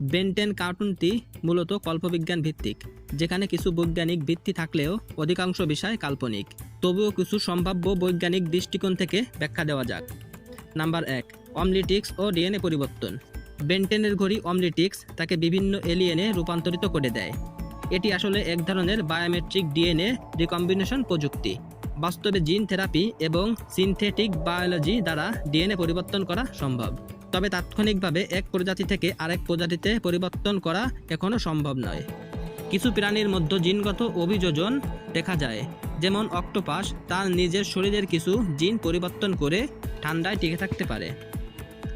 Ben 10 কার্টুনটি মূলত কল্পবিজ্ঞান ভিত্তিক, যেখানে কিছু বৈজ্ঞানিক ভিত্তি থাকলেও অধিকাংশ বিষয় কাল্পনিক। তবুও কিছু সম্ভাব্য বৈজ্ঞানিক দৃষ্টিকোণ থেকে ব্যাখ্যা দেওয়া যাক। নাম্বার এক, অমলিটিক্স ও ডিএনএ পরিবর্তন। বেন্টেনের ঘড়ি অমলিটিক্স তাকে বিভিন্ন এলিয়েনে রূপান্তরিত করে দেয়। এটি আসলে এক ধরনের বায়োমেট্রিক ডিএনএ রিকম্বিনেশন প্রযুক্তি। বাস্তবে জিন থেরাপি এবং সিনথেটিক বায়োলজি দ্বারা ডিএনএ পরিবর্তন করা সম্ভব। তবে তাৎক্ষণিকভাবে এক প্রজাতি থেকে আরেক প্রজাতিতে পরিবর্তন করা এখনও সম্ভব নয়। কিছু প্রাণীর মধ্যে জিনগত অভিযোজন দেখা যায়, যেমন অক্টোপাস, তার নিজের শরীরের কিছু জিন পরিবর্তন করে ঠান্ডায় টিকে থাকতে পারে।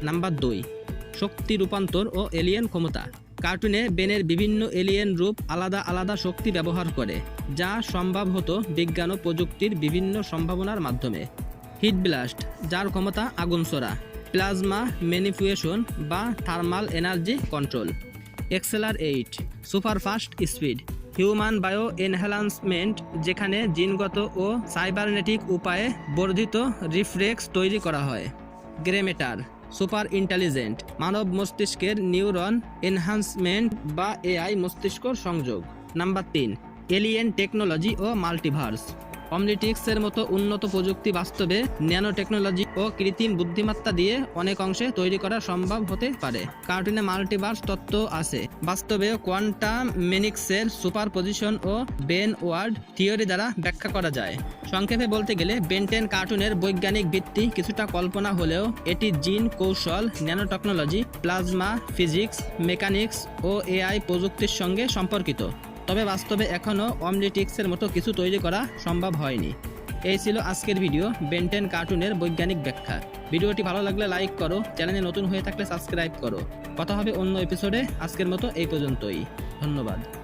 নাম্বার দুই, শক্তি রূপান্তর ও এলিয়েন ক্ষমতা। কার্টুনে বেনের বিভিন্ন এলিয়েন রূপ আলাদা আলাদা শক্তি ব্যবহার করে, যা সম্ভব হতো বিজ্ঞান ও প্রযুক্তির বিভিন্ন সম্ভাবনার মাধ্যমে। হিট ব্লাস্ট, যার ক্ষমতা আগুন ছোড়া। প্লাজমা ম্যানিপুয়েশন বা thermal energy control. Accelerate, superfast speed. Human bio enhancement যেখানে জিনগত ও সাইবারনেটিক উপায়ে বর্ধিত রিফ্লেক্স তৈরি করা হয়। গ্রেমেটার, সুপার ইন্টেলিজেন্ট, মানব মস্তিষ্কের নিউরন এনহান্সমেন্ট বা এআই মস্তিষ্ক সংযোগ। নাম্বার তিন, এলিয়েন টেকনোলজি ও মাল্টিভার্স। অমলিটিক্সের মতো উন্নত প্রযুক্তি বাস্তবে ন্যানো টেকনোলজি ও কৃত্রিম বুদ্ধিমত্তা দিয়ে অনেক অংশে তৈরি করা সম্ভব হতে পারে। কার্টুনে মাল্টিভার্স তত্ত্ব আছে। বাস্তবে কোয়ান্টাম মেনিক্সের সুপার পজিশন ও বেন ওয়ার্ড থিওরি দ্বারা ব্যাখ্যা করা যায়। সংক্ষেপে বলতে গেলে, বেন্টেন কার্টুনের বৈজ্ঞানিক ভিত্তি কিছুটা কল্পনা হলেও এটি জিন কৌশল nano technology plasma physics, mechanics ও এআই প্রযুক্তির সঙ্গে সম্পর্কিত। তবে বাস্তবে এখনও অমলিটিক্সের মতো কিছু তৈরি করা সম্ভব হয়নি। এই ছিল আজকের ভিডিও, বেন্টেন কার্টুনের বৈজ্ঞানিক ব্যাখ্যা। ভিডিওটি ভালো লাগলে লাইক করো, চ্যানেলে নতুন হয়ে থাকলে সাবস্ক্রাইব করো। কথা হবে অন্য এপিসোডে, আজকের মতো এই পর্যন্তই। ধন্যবাদ।